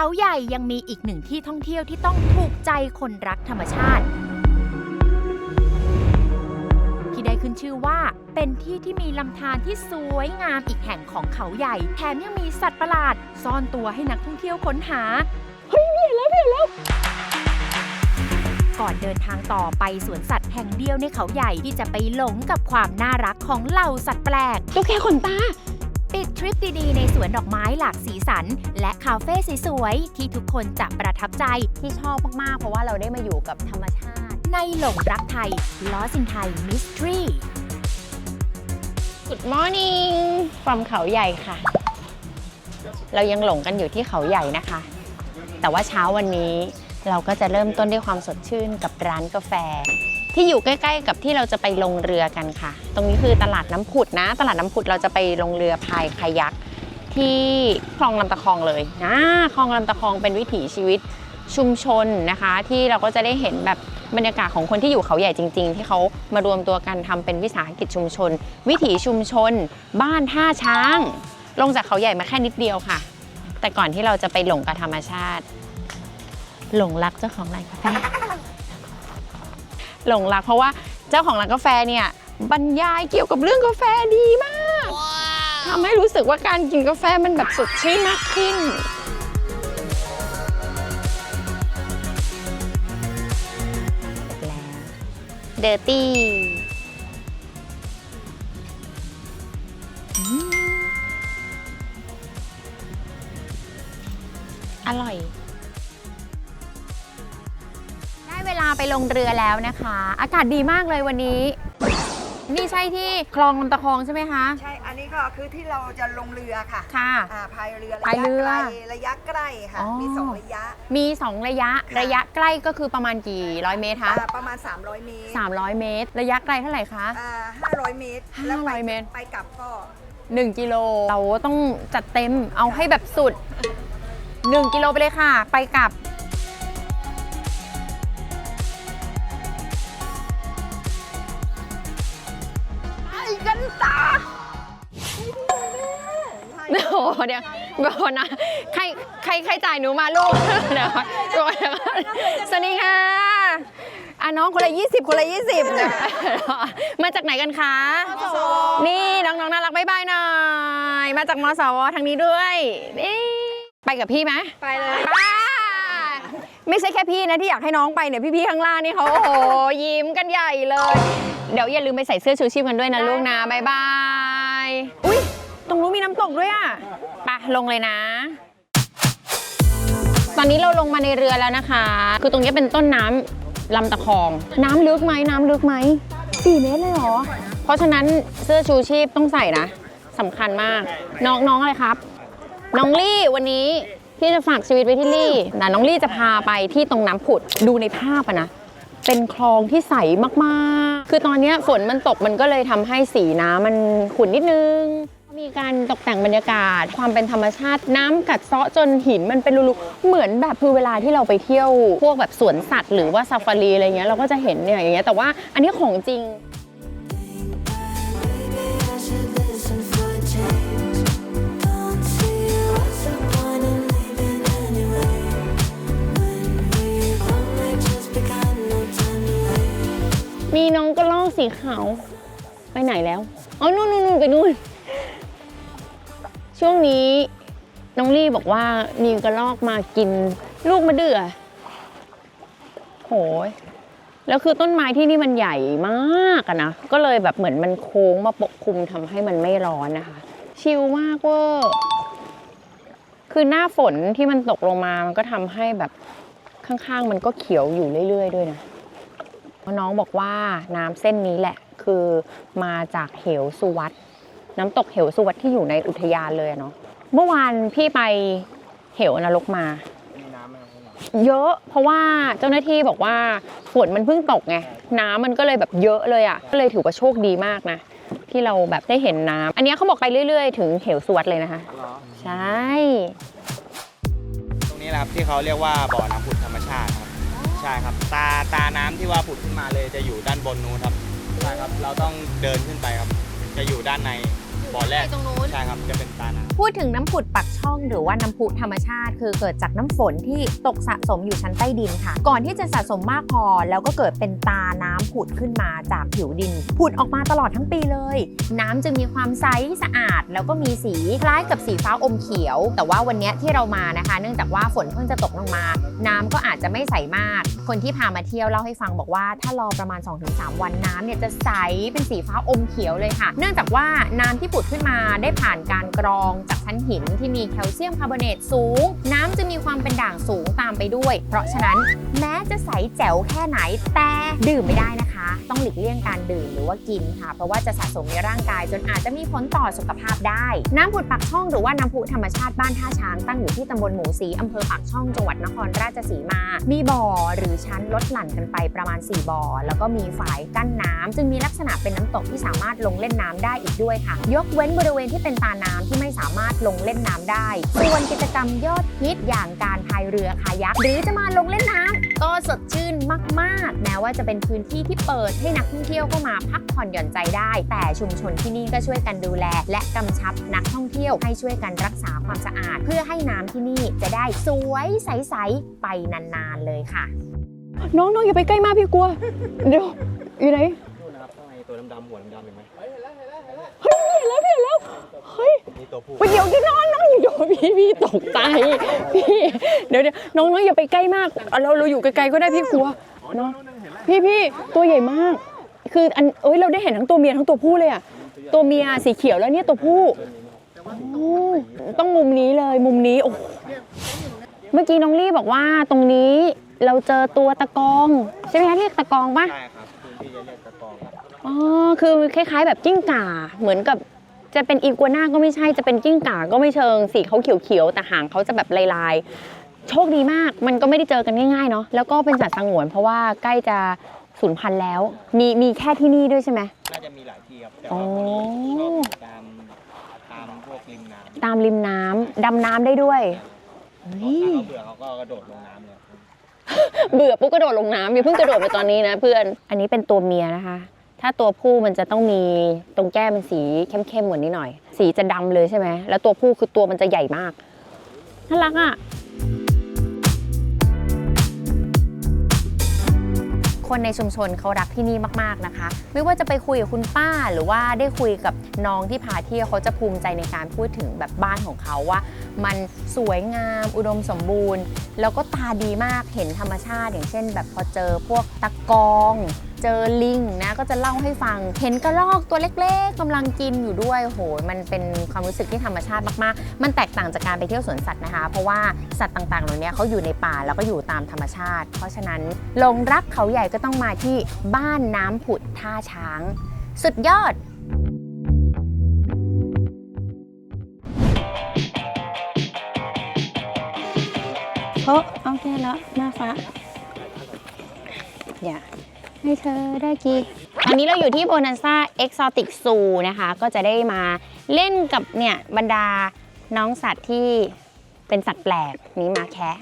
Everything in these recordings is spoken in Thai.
เขาใหญ่ยังมีอีกหนึ่งที่ท่องเที่ยวที่ต้องถูกใจคนรักธรรมชาติ ที่ได้ขึ้นชื่อว่าเป็นที่ที่มีลำธารที่สวยงามอีกแห่งของเขาใหญ่ แถมยังมีสัตว์ประหลาด ซ่อนตัวให้นักท่องเที่ยวค้นหา เฮ้ยเห็นแล้วเห็นแล้วก่อนเดินทางต่อไปสวนสัตว์แห่งเดียวในเขาใหญ่ที่จะไปหลงกับความน่ารักของเหล่าสัตว์แปลกตุ๊กแกขนตา ปิดทริปดีๆ ในสวนดอกไม้หลากสีสัน และคาเฟ่สวยๆ ที่ทุกคนจะประทับใจ ที่ชอบมาก ๆ เพราะว่าเราได้มาอยู่กับธรรมชาติ ในหลงรักไทยล้อสินไทยมิสทรี Good morning from เขาใหญ่ค่ะ เรายังหลงกันอยู่ที่เขาใหญ่นะคะ แต่ว่าเช้าวันนี้เราก็จะเริ่มต้นด้วยความสดชื่นกับร้านกาแฟ ที่อยู่ใกล้ ๆ กับที่เราจะไปลงเรือกันค่ะ ตรงนี้คือตลาดน้ำผุดนะ ตลาดน้ำผุดเราจะไปลงเรือพายคายักที่คลองลำตะคองเลยนะคลองลำตะคองเป็นวิถีชีวิตชุมชนนะคะ ที่เราก็จะได้เห็นแบบบรรยากาศของคนที่อยู่เขาใหญ่จริง ๆ ที่เขามารวมตัวกันทำเป็นวิสาหกิจชุมชน วิถีชุมชน บ้านท่าช้าง ลงจากเขาใหญ่มาแค่นิดเดียวค่ะ แต่ก่อนที่เราจะไปหลงกับธรรมชาติ หลงรักเจ้าของร้านกาแฟ หลงรัก เพราะว่าเจ้าของร้านกาแฟเนี่ยบรรยายเกี่ยวกับเรื่องกาแฟดีมากทำให้รู้สึกว่าการกินกาแฟมันแบบสดชื่นมากขึ้นเสร็จแล้วเดอร์ตี้อร่อย ได้เวลาไปลงเรือแล้วนะคะ อากาศดีมากเลยวันนี้ นี่ใช่ที่คลองลำตะคองใช่ไหมคะ ใช่ อันนี้ก็คือที่เราจะลงเรือค่ะค่ะ อ่าพายเรือพายเรือระยะไกลระยะใกล้ค่ะ อ๋อ มีสองระยะ มี 2 ระยะ ค่ะ ระยะใกล้ก็คือประมาณกี่ร้อยเมตรคะอ่าประมาณ 300 เมตร300 เมตร ระยะไกลเท่าไหร่คะ อ่า500 เมตร แล้วไป500เมตร ไปกลับก็1กิโลเราต้องจัดเต็มเอาให้แบบสุด 1 กิโลไปเลยค่ะ ไปกลับ เดี๋ยวเดี๋ยวนะใครใครใครจ่ายหนูมาลูกเดี๋ยวเดี๋ยวเดี๋ยวสวัสดีค่ะอะน้องคนละ20 คนละ20เดี๋ยวมาจากไหนกันคะ นี่น้องๆน่ารักบ๊ายบายหน่อย มาจากมสวทางนี้ด้วยนี่ไปกับพี่ไหมไปเลยไม่ใช่แค่พี่นะที่อยากให้น้องไปเนี่ยพี่ๆข้างล่างนี่เขาโอ้โหยิ้มกันใหญ่เลย เดี๋ยวอย่าลืมไปใส่เสื้อชูชีพกันด้วยนะลูกนะบ๊ายบายอุ้ย ตรงนู้นมีน้ำตกด้วยอะไปลงเลยนะ ตอนนี้เราลงมาในเรือแล้วนะคะ คือตรงนี้เป็นต้นน้ำลำตะคอง น้ำลึกไหมน้ำลึกไหมสี่เมตรเลยเหรอ เพราะฉะนั้นเสื้อชูชีพต้องใส่นะสำคัญมาก น้องน้องอะไรครับ น้องลี่วันนี้พี่จะฝากชีวิตไว้ที่ลี่นะน้องลี่จะพาไปที่ตรงน้ำผุดดูในภาพอะนะเป็นคลองที่ใสมาก ๆ คือตอนนี้ฝนมันตกมันก็เลยทำให้สีน้ำมันขุ่นนิดนึง มีการตกแต่งบรรยากาศ ความเป็นธรรมชาติน้ำกัดเซาะจนหินมันเป็นรูๆเหมือนแบบคือเวลาที่เราไปเที่ยวพวกแบบสวนสัตว์หรือว่าซาฟารีอะไรเงี้ยเราก็จะเห็นเนี่ยอย่างเงี้ยแต่ว่าอันนี้ของจริงมีน้องกระรอกสีขาว ไปไหนแล้ว อ๋อ นู่นนู่นไปนู่น ช่วงนี้น้องลี่บอกว่ามีกระรอกมากินลูกมะเดื่อ โหย แล้วคือต้นไม้ที่นี่มันใหญ่มากอะนะ ก็เลยแบบเหมือนมันโค้งมาปกคลุมทำให้มันไม่ร้อนนะคะ ชิลมากเวอร์คือหน้าฝนที่มันตกลงมา มันก็ทำให้แบบข้างๆ มันก็เขียวอยู่เรื่อย ๆ ด้วยนะน้องบอกว่าน้ำเส้นนี้แหละ คือมาจากเหวสุวัต น้ำตกเหวสุวัตที่อยู่ในอุทยานเลยเนาะเมื่อวานพี่ไปเหวนรกมา เยอะเพราะว่าเจ้าหน้าที่บอกว่าฝนมันเพิ่งตกไงน้ำมันก็เลยแบบเยอะเลยอะ่ะก็เลยถือว่าโชคดีมากนะที่เราแบบได้เห็นน้ำอันนี้เขาบอกไปเรื่อย ๆ ถึงเหวสุวัตเลยนะคะใช่ตรงนี้แหละครับที่เขาเรียกว่าบ่อน้ำผุดธรรมชาติครับใช่ครับ ตาตาน้ำที่ว่าผุดขึ้นมาเลยจะอยู่ด้านบนนู้นครับใช่ครับ เราต้องเดินขึ้นไปครับ จะอยู่ด้านใน บ่อแรกตรงนู้นใช่ครับจะเป็นตาน้ำพูดถึงน้ำผุดปักช่องหรือว่าน้ำพุธรรมชาติ คือเกิดจากน้ำฝนที่ตกสะสมอยู่ชั้นใต้ดินค่ะ ก่อนที่จะสะสมมากพอ แล้วก็เกิดเป็นตาน้ำผุดขึ้นมาจากผิวดิน ผุดออกมาตลอดทั้งปีเลย น้ำจึงมีความใสสะอาด แล้วก็มีสีคล้ายกับสีฟ้าอมเขียว แต่ว่าวันเนี้ยที่เรามานะคะ เนื่องจากว่าฝนเพิ่งจะตกลงมา น้ำก็อาจจะไม่ใสมาก คนที่พามาเที่ยวเล่าให้ฟังบอกว่า ถ้ารอประมาณ 2-3 วันน้ำเนี่ยจะใสเป็นสีฟ้าอมเขียวเลยค่ะ เนื่องจากว่าน้ำที่ผุดขึ้นมาได้ผ่านการกรองจากชั้นหินที่มีแคลเซียมคาร์บอเนตสูง น้ำจะมีความเป็นด่างสูงตามไปด้วย เพราะฉะนั้นแม้จะใสแจ๋วแค่ไหนแต่ดื่มไม่ได้นะคะ ต้องหลีกเลี่ยงการดื่มหรือว่ากินค่ะ เพราะว่าจะสะสมในร่างกายจนอาจจะมีผลต่อสุขภาพได้ น้ำผุดปากช่องหรือว่าน้ำพุธรรมชาติบ้านท่าช้างตั้งอยู่ที่ตำบลหมูสีอำเภอปากช่องจังหวัดนครราชสีมา มีบ่อหรือชั้นลดหลั่นกันไปประมาณ 4 บ่อ แล้วก็มีฝายกั้นน้ำจึงมีลักษณะเป็นน้ำตกที่สามารถลงเล่นน้ำได้อีกด้วยค่ะ ยกเว้นบริเวณที่เป็นตาน้ำที่ไม่สามารถลงเล่นน้ำได้ ส่วนกิจกรรมยอดฮิตอย่างการพายเรือคายักหรือจะมาลงเล่นน้ำก็สดชื่นมากๆ แม้ว่าจะเป็นพื้นที่ที่เปิดให้นักท่องเที่ยวเข้ามาพักผ่อนหย่อนใจได้ แต่ชุมชนที่นี่ก็ช่วยกันดูแล และกำชับนักท่องเที่ยวให้ช่วยกันรักษาความสะอาด เพื่อให้น้ำที่นี่จะได้สวยใสๆไปนานๆเลยค่ะ น้องน้องอย่าไปใกล้มากพี่กลัว เดี๋ยวอยู่ไหนนู่นนะครับข้างในตัวดำๆหัวดำๆเห็นไหมเฮ้ยเห็น แล้วเห็นแล้วเฮ้ยนี่ตัวผู้ไปเดี๋ยวที่น้องน้องอยู่เดี๋ยวพี่พี่ตกใจพี่เดี๋ยวเดี๋ยวน้องน้องอย่าไปใกล้มากเอาเราเราอยู่ไกลๆก็ได้พี่กลัวเนาะพี่พี่ตัวใหญ่มาก คืออันเอ้ยเราได้เห็นทั้งตัวเมียทั้งตัวผู้เลยอะตัวเมียสีเขียวแล้วเนี่ยตัวผู้โอ้ต้องมุมนี้เลยมุมนี้โอ้เมื่อกี้น้องลี่บอกว่าตรงนี้เราเจอตัวตะกองใช่ไหมคะเรียกตะกองปะใช่ครับพื้นที่จะเรียกตะกองครับอ๋อคือคล้าย ๆ แบบกิ้งก่าเหมือนกับ จะเป็นอีกัวน่าก็ไม่ใช่จะเป็นกิ้งก่าก็ไม่เชิงสีเขาเขียวๆแต่หางเขาจะแบบลายๆ โชคดีมากมันก็ไม่ได้เจอกันง่ายๆเนาะแล้วก็เป็นสัตว์สงวน เพราะว่าใกล้จะสูญพันธุ์แล้ว มีมีแค่ที่นี่ด้วยใช่ไหมน่าจะมีหลายที่ครับแต่อ๋อว่าคนนี้ชอบอยู่ตามตามพวกริมน้ำตามริมน้ำดำน้ำได้ด้วยเฮ้ยถ้าเขาเบื่อเขาก็กระโดดลงน้ำเลย เบื่อปุ๊บกระโดดลงน้ำอย่าเพิ่งกระโดดไปตอนนี้นะเพื่อนอันนี้เป็นตัวเมียนะคะ ถ้าตัวผู้มันจะต้องมีตรงแก้มเป็นสีเข้มๆกว่านี้หน่อย สีจะดำเลยใช่ไหมแล้วตัวผู้คือตัวมันจะใหญ่มากน่ารักอะคนในชุมชนเขารักที่นี่มาก ๆ นะคะ ไม่ว่าจะไปคุยกับคุณป้าหรือว่าได้คุยกับน้องที่พาเที่ยวเขาจะภูมิใจในการพูดถึงแบบบ้านของเขาว่า มันสวยงาม อุดมสมบูรณ์ แล้วก็ตาดีมากเห็นธรรมชาติ อย่างเช่น แบบพอเจอพวกตะกองเจอลิงนะก็จะเล่าให้ฟัง เห็นกระรอกตัวเล็กๆกำลังกินอยู่ด้วยโหมันเป็นความรู้สึกที่ธรรมชาติมากๆ มันแตกต่างจากการไปเที่ยวสวนสัตว์นะคะ เพราะว่าสัตว์ต่างๆเหล่านี้เขาอยู่ในป่าแล้วก็อยู่ตามธรรมชาติ เพราะฉะนั้นลงรักเขาใหญ่ก็ต้องมาที่บ้านน้ำผุดท่าช้าง สุดยอดเพราะเอาแค่ละหน้าฟ้าอย่า ให้เธอได้กีตอนนี้เราอยู่ที่โบนันซ่าเอ็กซอติกซูนะคะ ก็จะได้มาเล่นกับเนี่ยบรรดาน้องสัตว์ที่เป็นสัตว์แปลกนี้มาแคะ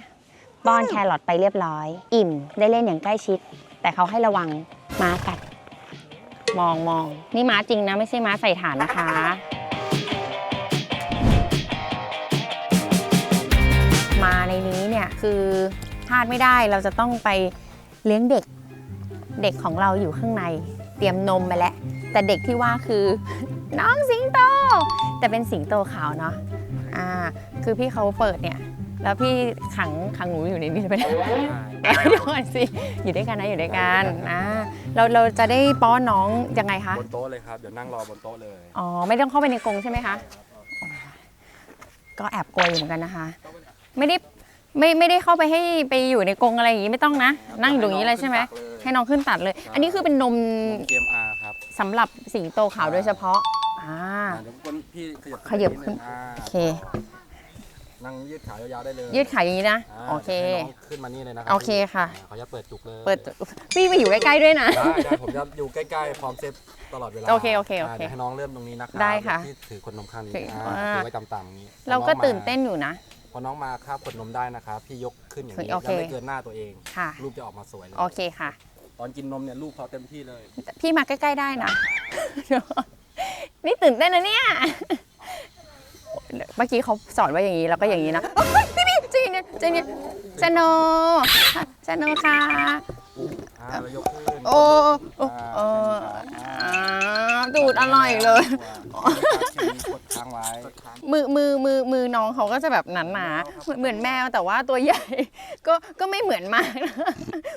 ป้อนแครอทไปเรียบร้อย อิ่มได้เล่นอย่างใกล้ชิด แต่เขาให้ระวังม้ากัด มองมองนี่ม้าจริงนะ ไม่ใช่ม้าใส่ฐานนะคะมาในนี้เนี่ยคือพลาดไม่ได้เราจะต้องไปเลี้ยงเด็ก เด็กของเราอยู่ข้างใน เตรียมนมไปแล้ว แต่เด็กที่ว่าคือ น้องสิงโต แต่เป็นสิงโตขาวเนาะอ่าคือพี่เขาเปิดเนี่ย แล้วพี่ขังขังหนูอยู่ในนี้ไปแล้วเดี๋ยวก่อนสิอยู่ด้วยกันนะอยู่ด้วยกันอ่าเราเราจะได้ป้อนน้องยังไงคะบนโต๊ะเลยครับเดี๋ยวนั่งรอบนโต๊ะเลยอ๋อไม่ต้องเข้าไปในกรงใช่ไหมคะอ๋อก็แอบกลัวอยู่เหมือนกันนะคะ ไม่ได้ไม่ไม่ได้เข้าไปให้ไปอยู่ในกรงอะไรอย่างงี้ไม่ต้องนะ นั่งอยู่ตรงนี้เลยใช่ไหม ให้น้องขึ้นตัดเลย อันนี้คือเป็นนมเกมอาครับสำหรับสิงโตขาวโดยเฉพาะอ่าอ่าเดี๋ยวคนพี่ขยับขยับขึ้นอ่าโอเค นั่งยืดขายาวๆได้เลยยืดขาอย่างนี้นะาโอเค ดี๋ยวให้น้องขึ้นมานี่เลยนะครัโอเคค่ะเขาจะเปิดจุกเลยเปิดพี่มาอยู่ใกล้ๆด้วยนะ ได้ได้ผมจะอยู่ใกล้ๆพร้อมเซฟตลอดเวลาโอเคโอเคโอเคาดี๋ยวให้น้องเริ่มตรงนี้นะครับได้ค่ะที่ถือคนนมข้างนี้ถืออ่าอ่าถือไว้ต่ำๆอย่างนี้เราก็พอองมาตื่นเต้นอยู่นะ พอน้องมาคาบขวดนมได้นะครับพี่ยกขึ้นอย่างนี้โอเค แล้วไม่เกินหน้าตัวเอง ค่ะ รูปจะออกมาสวยเลยโอเคค่ะ ตอนกินนมเนี่ยลูกเขาเต็มที่เลย พี่มาใกล้ ๆ ได้นะ นี่ตื่นเต้นนะเนี่ย เมื่อกี้เขาสอนว่าอย่างนี้แล้วก็อย่างนี้นะเฮ้ยพี่พี่ใจเย็นใจเย็นสโนสโนค่ะ อ่าเรายกขึ้นโอ้โอ้เอออ่าดูดอร่อยเลย กดค้างไว้มือมือมือมือน้องเขาก็จะแบบหนาหนาๆเหมือนเหมือนแมวแต่ว่าตัวใหญ่ ก็ก็ไม่เหมือนมากนะ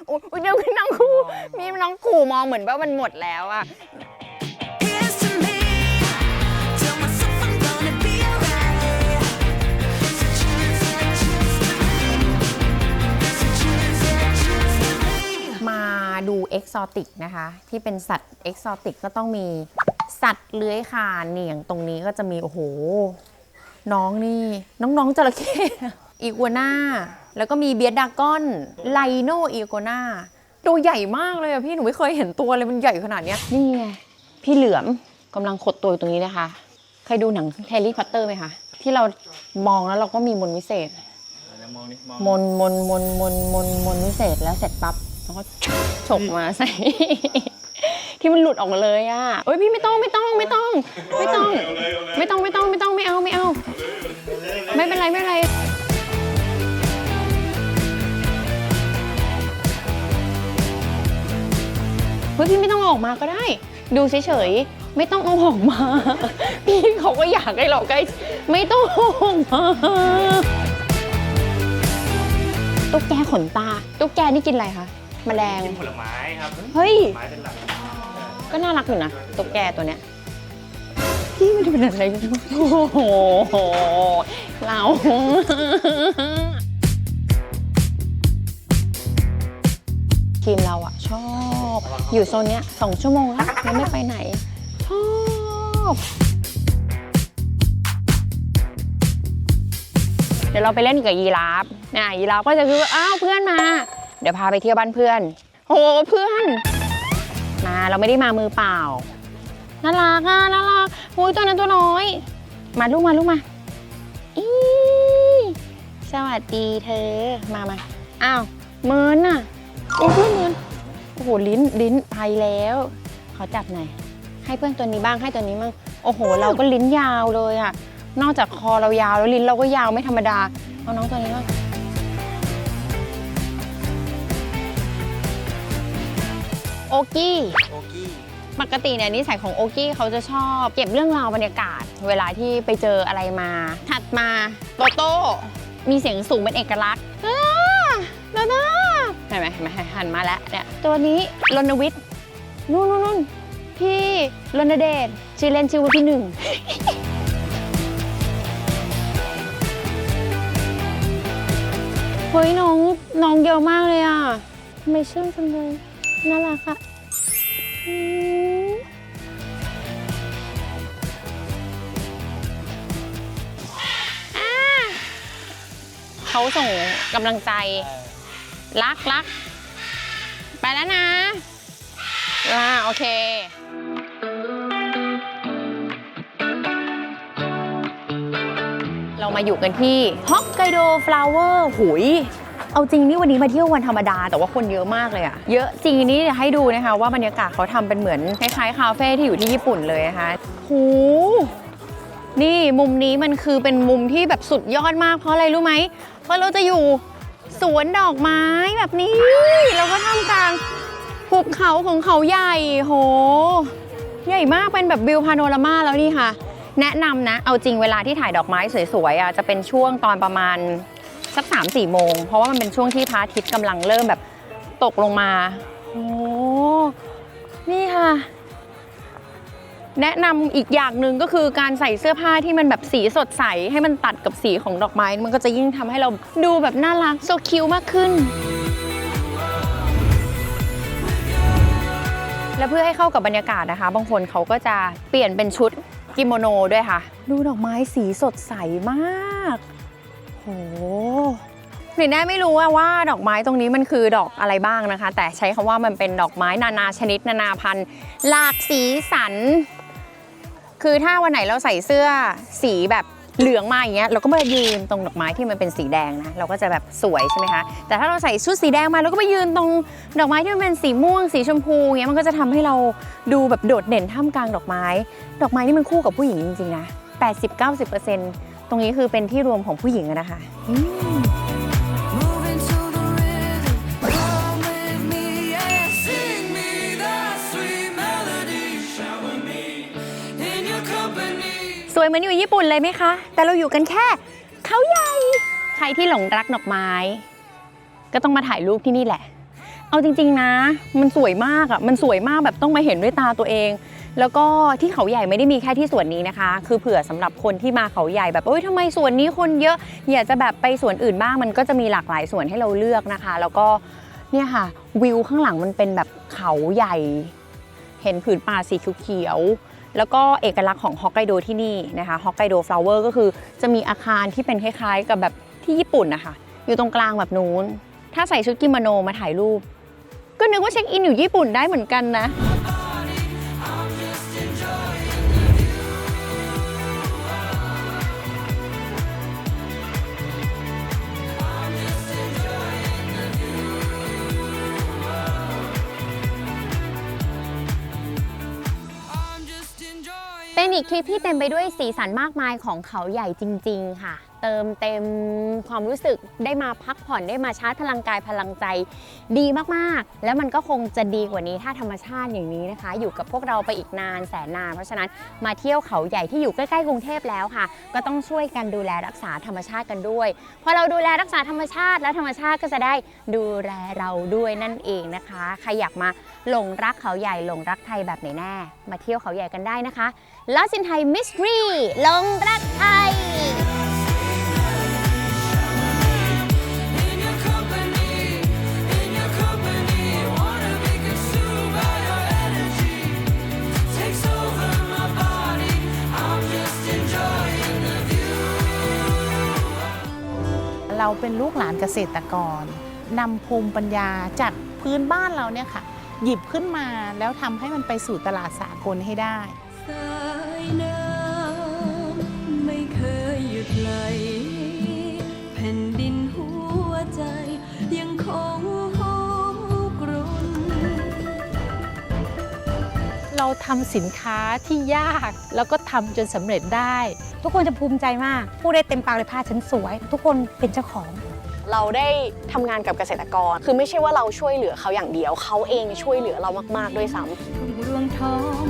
โอ้ยเดี๋ยวมีน้องคู่มีน้องขู่มองเหมือนว่ามันหมดแล้วอะ ดูเอ็กซอติกนะคะ ที่เป็นสัตว์เอ็กซอติกก็ต้องมีสัตว์เลื้อยคลานเนี่ยอย่างตรงนี้ก็จะมี โอ้โห น้องนี่ น้องๆจระเข้อีกัวน่าแล้วก็มีเบียดดากอนไลโนอีกัวน่าตัวใหญ่มากเลยอะพี่หนูไม่เคยเห็นตัวเลยมันใหญ่ขนาดเนี้ยนี่ไงพี่เหลือมกำลังขดตัวอยู่ตรงนี้นะคะ เคยดูหนังแฮร์รี่พอตเตอร์ไหมคะ ที่เรามองแล้วเราก็มีมนต์วิเศษมองนี่มองมนต์มนต์มนต์มนต์มนต์มนต์วิเศษแล้วเสร็จปั๊บ แล้วก็ฉกมาใส่ ที่มันหลุดออกมาเลยอะเอ้ยพี่ไม่ต้องไม่ต้องไม่ต้อง ไม่ต้อง ไม่ต้องไม่ต้องไม่ต้องไม่เอาไม่เอา ไม่เป็นไรไม่เป็นไรเฮ้ยพี่ไม่ต้องเอาออกมาก็ได้ ดูเฉยๆไม่ต้องเอาออกมา พี่เขาก็อยากให้เราใกล้ไม่ต้องเอาออกมาตุ๊กแกขนตา ตุ๊กแกนี่กินอะไรคะ แมลง กินผลไม้ครับเฮ้ยไม้เป็นหลักก็น่ารักอยู่นะตุ๊กแกตัวเนี้ยพี่มันจะเป็นอะไรโอ้โหเราทีมเราอะชอบ อยู่โซนเนี้ยสองชั่วโมงแล้วยังไม่ไปไหน ชอบเดี๋ยวเราไปเล่นกับยีราฟนะยีราฟก็จะคือว่าอ้าวเพื่อนมา เดี๋ยวพาไปเที่ยวบ้านเพื่อนโอ้เพื่อน มาเราไม่ได้มามือเปล่า น่ารักอะน่ารักโอ้ยตัวนั้นตัวน้อย มาลูกมาลูกมา อีสวัสดีเธอ มามาอ้าวเมินน่ะ โอ้เพื่อนเมินโอ้โหลิ้นลิ้นไปแล้ว ขอจับหน่อย ให้เพื่อนตัวนี้บ้างให้ตัวนี้บ้าง โอ้โห เราก็ลิ้นยาวเลยอะ นอกจากคอเรายาวแล้วลิ้นเราก็ยาวไม่ธรรมดา เอาน้องตัวนี้บ้าง โอกี้ โอกี้ปกติเนี่ยนิสัยของโอกี้เขาจะชอบเก็บเรื่องราวบรรยากาศ เวลาที่ไปเจออะไรมา ถัดมาโตโต้มีเสียงสูงเป็นเอกลักษณ์อ้าโตโต้เห็นไหมเห็นไหมหันมาแล้วเนี่ยตัวนี้รณวิทย์นู่นนู่นนู่นพี่รณเดชชื่อเล่นชื่อว่าพี่หนึ่งเฮ้ยน้องน้องเยอะมากเลยอะทำไมเชื่องจังเลย น่ารักอะอืมอ่าเขาส่งกำลังใจ รักรัก ไปแล้วนะอ่าโอเคเรามาอยู่กันที่ฮอกไกโดฟลาวเวอร์หุย เอาจริงนี่วันนี้มาเที่ยววันธรรมดา แต่ว่าคนเยอะมากเลยอะเยอะจริงนี่ให้ดูนะคะว่าบรรยากาศเขาทำเป็นเหมือนคล้ายๆคาเฟ่ที่อยู่ที่ญี่ปุ่นเลยนะคะหูนี่มุมนี้มันคือเป็นมุมที่แบบสุดยอดมากเพราะอะไรรู้ไหมเพราะเราจะอยู่สวนดอกไม้แบบนี้ แล้วก็ท่ามกลางภูเขาของเขาใหญ่โห ใหญ่มากเป็นแบบวิวพาโนรามาแล้วนี่ค่ะ แนะนำนะ เอาจริงเวลาที่ถ่ายดอกไม้สวยๆอะจะเป็นช่วงตอนประมาณ สัก3ามสี่โมง เพราะว่ามันเป็นช่วงที่พระอาทิตย์กำลังเริ่มแบบตกลงมาโอ้นี่ค่ะ แนะนำอีกอย่างหนึ่งก็คือการใส่เสื้อผ้าที่มันแบบสีสดใส ให้มันตัดกับสีของดอกไม้ มันก็จะยิ่งทำให้เราดูแบบน่ารักโซคิวมากขึ้น และเพื่อให้เข้ากับบรรยากาศนะคะ บางคนเขาก็จะเปลี่ยนเป็นชุดกิโมโนด้วยค่ะ ดูดอกไม้สีสดใสมาก หหนูแน่ไม่รู้ว่าว่าดอกไม้ตรงนี้มันคือดอกอะไรบ้างนะคะ แต่ใช้คำว่ามันเป็นดอกไม้นานาชนิดนานาพันธุ์ หลากสีสัน คือถ้าวันไหนเราใส่เสื้อสีแบบเหลืองมาอย่างเงี้ยเราก็มายืนตรงดอกไม้ที่มันเป็นสีแดงนะเราก็จะแบบสวยใช่ไหมคะแต่ถ้าเราใส่ชุดสีแดงมาเราก็ไปยืนตรงดอกไม้ที่มันเป็นสีม่วง สีชมพูอย่างเงี้ยมันก็จะทำให้เราดูแบบโดดเด่นท่ามกลางดอกไม้ ดอกไม้นี่มันคู่กับผู้หญิงจริงๆนะ80-90% ตรงนี้คือเป็นที่รวมของผู้หญิงอะนะคะสวยเหมือนอยู่ญี่ปุ่นเลยไหมคะ แต่เราอยู่กันแค่เขาใหญ่ ใครที่หลงรักดอกไม้ ก็ต้องมาถ่ายรูปที่นี่แหละ เอาจริง ๆนะ มันสวยมากอะ มันสวยมากแบบต้องมาเห็นด้วยตาตัวเอง แล้วก็ที่เขาใหญ่ไม่ได้มีแค่ที่สวนนี้นะคะ คือเผื่อสำหรับคนที่มาเขาใหญ่แบบเอ้ยทำไมสวนนี้คนเยอะ อยากจะแบบไปสวนอื่นบ้างมันก็จะมีหลากหลายสวนให้เราเลือกนะคะ แล้วก็เนี่ยค่ะวิวข้างหลังมันเป็นแบบเขาใหญ่ เห็นผืนป่าสีเขียวแล้วก็เอกลักษณ์ของฮอกไกโดที่นี่นะคะฮอกไกโดฟลาวเวอร์ก็คือจะมีอาคารที่เป็นคล้ายๆ กับแบบที่ญี่ปุ่นนะคะ อยู่ตรงกลางแบบนู้น ถ้าใส่ชุดกิโมโนมาถ่ายรูป ก็นึกว่าเช็คอินอยู่ญี่ปุ่นได้เหมือนกันนะ เป็นอีกทริปที่เต็มไปด้วยสีสันมากมายของเขาใหญ่จริง ๆ ค่ะ เติมเต็มความรู้สึกได้มาพักผ่อนได้มาชาร์จพลังกายพลังใจดีมากๆ แล้วมันก็คงจะดีกว่านี้ถ้าธรรมชาติอย่างนี้นะคะ อยู่กับพวกเราไปอีกนานแสนนาน เพราะฉะนั้นมาเที่ยวเขาใหญ่ที่อยู่ใกล้ๆกรุงเทพแล้วค่ะ ก็ต้องช่วยกันดูแลรักษาธรรมชาติกันด้วยพอเราดูแลรักษาธรรมชาติ แล้วธรรมชาติก็จะได้ดูแลเราด้วยนั่นเองนะคะใครอยากมา หลงรักเขาใหญ่หลงรักไทยแบบไหนแน่ มาเที่ยวเขาใหญ่กันได้นะคะลาสินไทยมิสทรีหลงรักไทยเราเป็นลูกหลานเกษตรกรนำภูมิปัญญาจากพื้นบ้านเราเนี่ยค่ะ หยิบขึ้นมาแล้วทำให้มันไปสู่ตลาดสากลให้ได้สายน้ำไม่เคยหยุดไหลแผ่นดินหัวใจยังคงหอมกรุ่นเราทำสินค้าที่ยากแล้วก็ทำจนสำเร็จได้ ทุกคนจะภูมิใจมาก พูดได้เต็มปากเลยผ้าฉันสวย ทุกคนเป็นเจ้าของ เราได้ทำงานกับเกษตรกร คือไม่ใช่ว่าเราช่วยเหลือเขาอย่างเดียว เขาเองช่วยเหลือเรามาก ๆ ด้วยซ้ำ